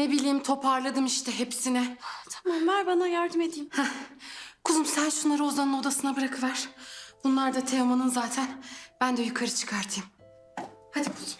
Ne bileyim toparladım işte hepsini. Tamam ver bana yardım edeyim. Kuzum sen şunları Ozan'ın odasına bırakıver. Bunlar da Teoman'ın zaten. Ben de yukarı çıkartayım. Hadi kuzum.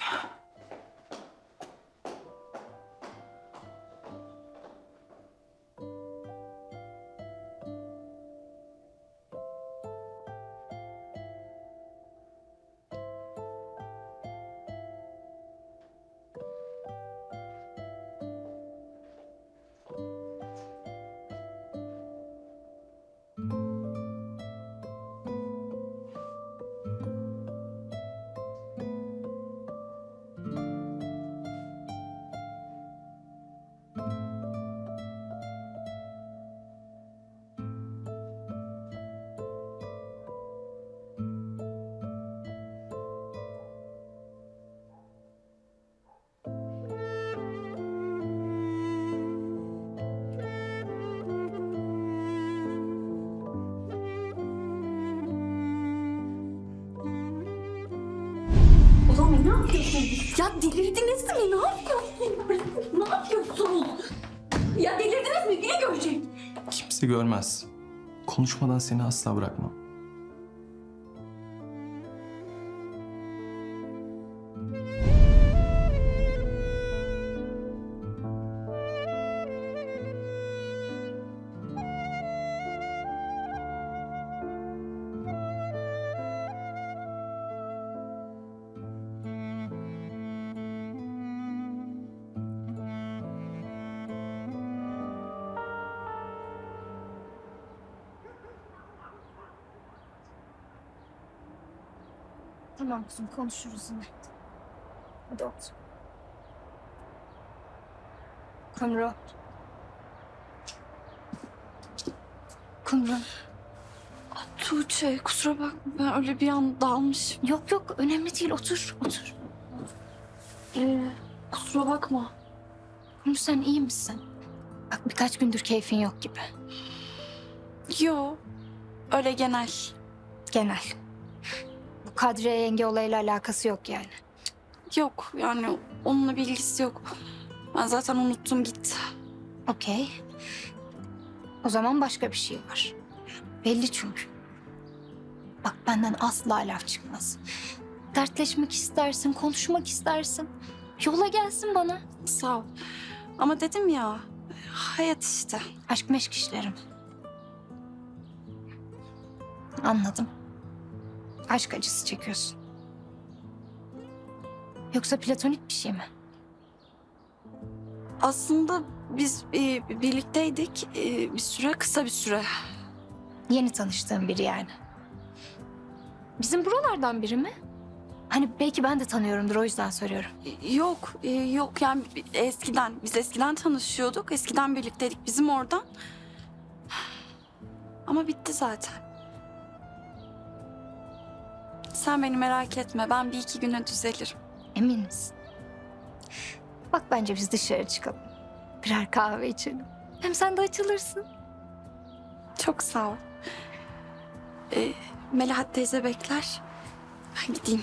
Ne? Ya delirdiniz mi? Ne yapıyorsunuz? Ne yapıyorsunuz? Ya delirdiniz mi? Biri görecek. Kimse görmez. Konuşmadan seni asla bırakmam. Tamam kuzum konuşuruz yine. Hadi otur. Kumru. Kumru. Tuğçe kusura bakma ben öyle bir an dalmışım. Yok yok önemli değil otur otur. Ee, kusura bakma. Kumru sen iyi misin? Bak birkaç gündür keyfin yok gibi. Yo öyle genel. Genel. Kadriye yenge olayıyla alakası yok yani. Yok yani onunla bir ilgisi yok. Ben zaten unuttum gitti. Okey. O zaman başka bir şey var. Belli çünkü. Bak benden asla laf çıkmaz. Dertleşmek istersin, konuşmak istersin. Yola gelsin bana. Sağ ol. Ama dedim ya hayat işte. Aşk meşk işlerim. Anladım. Aşk acısı çekiyorsun. Yoksa platonik bir şey mi? Aslında biz e, birlikteydik e, bir süre kısa bir süre. Yeni tanıştığım biri yani. Bizim buralardan biri mi? Hani belki ben de tanıyorumdur o yüzden soruyorum. Yok, e, yok yani eskiden, biz eskiden tanışıyorduk. Eskiden birlikteydik bizim oradan. Ama bitti zaten. Sen beni merak etme, ben bir iki güne düzelirim. Emin misin? Bak bence biz dışarı çıkalım. Birer kahve içelim. Hem sen de açılırsın. Çok sağ ol. E, Melahat teyze bekler. Ben gideyim.